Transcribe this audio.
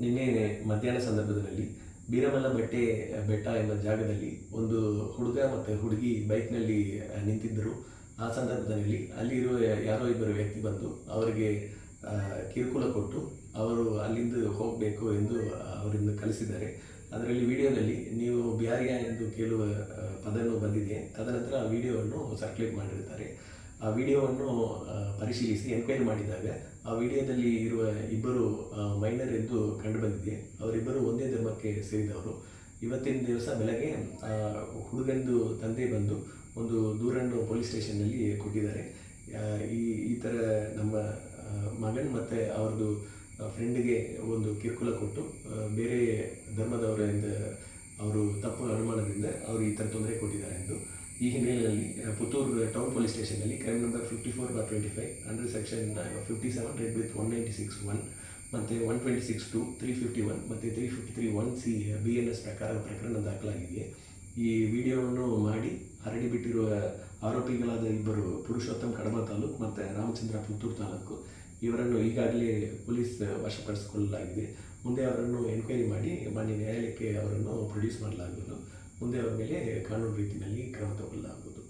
ನಿನ್ನೆ ಮಧ್ಯಾಹ್ನ ಸಂದರ್ಭದಲ್ಲಿ ಬೀರಮಲ್ಲ ಬೆಟ್ಟೆ, ಬೆಟ್ಟ ಎಂಬ ಜಾಗದಲ್ಲಿ ಒಂದು ಹುಡುಗ ಮತ್ತು ಹುಡುಗಿ ಬೈಕ್ನಲ್ಲಿ ನಿಂತಿದ್ದರು. ಆ ಸಂದರ್ಭದಲ್ಲಿ ಅಲ್ಲಿರುವ ಯಾರೋ ಇಬ್ಬರು ವ್ಯಕ್ತಿ ಬಂದು ಅವರಿಗೆ ಕಿರುಕುಳ ಕೊಟ್ಟು ಅವರು ಅಲ್ಲಿಂದ ಹೋಗಬೇಕು ಎಂದು ಅವರಿಂದ ಕಲಿಸಿದ್ದಾರೆ. ಅದರಲ್ಲಿ ವಿಡಿಯೋದಲ್ಲಿ ನೀವು ಬಿಹಾರಿಯ ಎಂದು ಕೇಳುವ ಪದವನ್ನು ಬಂದಿದೆ. ತದನಂತರ ಆ ವಿಡಿಯೋವನ್ನು ಸರ್ಕ್ಯುಲೇಟ್ ಮಾಡಿರ್ತಾರೆ ಆ ವಿಡಿಯೋವನ್ನು ಪರಿಶೀಲಿಸಿ ಎನ್ಕ್ವೈರಿ ಮಾಡಿದಾಗ ಆ ವಿಡಿಯೋದಲ್ಲಿ ಇರುವ ಇಬ್ಬರು ಮೈನರ್ ಎಂದು ಕಂಡುಬಂದಿದೆ ಅವರಿಬ್ಬರು ಒಂದೇ ಧರ್ಮಕ್ಕೆ ಸೇರಿದವರು. ಇವತ್ತಿನ ದಿವಸ ಬೆಳಗ್ಗೆ ಹುಡುಗಂದು ತಂದೆ ಬಂದು ಒಂದು ದೂರನ್ನು ಪೊಲೀಸ್ ಸ್ಟೇಷನ್ನಲ್ಲಿ ಕೊಟ್ಟಿದ್ದಾರೆ. ಈ ಈ ಥರ ನಮ್ಮ ಮಗನ್ ಮತ್ತು ಅವ್ರದ್ದು ಫ್ರೆಂಡಿಗೆ ಒಂದು ಕಿರುಕುಳ ಕೊಟ್ಟು ಬೇರೆ ಧರ್ಮದವರಿಂದ ಅವರು ತಪ್ಪು ಅನುಮಾನದಿಂದ ಅವರು ಈ ಥರ ತೊಂದರೆ ಕೊಟ್ಟಿದ್ದಾರೆ ಎಂದು ಈ ಹಿನ್ನೆಲೆಯಲ್ಲಿ Puttur town police ಸ್ಟೇಷನ್ನಲ್ಲಿ crime number fifty four bar twenty five under section fifty seven read with one ninety six one ಮತ್ತು one twenty six two three fifty one ಮತ್ತು three fifty three one C B N S ಪ್ರಕಾರ ಪ್ರಕರಣ ದಾಖಲಾಗಿದೆ. ಈ ವಿಡಿಯೋವನ್ನು ಮಾಡಿ ಹರಡಿ ಬಿಟ್ಟಿರುವ ಆರೋಪಿಗಳಾದ ಇಬ್ಬರು ಪುರುಷೋತ್ತಮ್ ಕಡಬ ತಾಲೂಕು ಮತ್ತು ರಾಮಚಂದ್ರ ಪುತ್ತೂರು ತಾಲೂಕು, ಇವರನ್ನು ಈಗಾಗಲೇ ಪೊಲೀಸ್ ವಶಪಡಿಸಿಕೊಳ್ಳಲಾಗಿದೆ. ಮುಂದೆ ಅವರನ್ನು ಎನ್ಕ್ವೈರಿ ಮಾಡಿ ಮಾನ್ಯ ನ್ಯಾಯಾಲಯಕ್ಕೆ ಅವರನ್ನು ಪ್ರೊಡ್ಯೂಸ್ ಮಾಡಲಾಗುವುದು. ಮುಂದೆ ಅವರ ಮೇಲೆ ಕಾನೂನು ರೀತಿಯಲ್ಲಿ ಕ್ರಮ ತಗೊಳ್ಳಲಾಗುವುದು.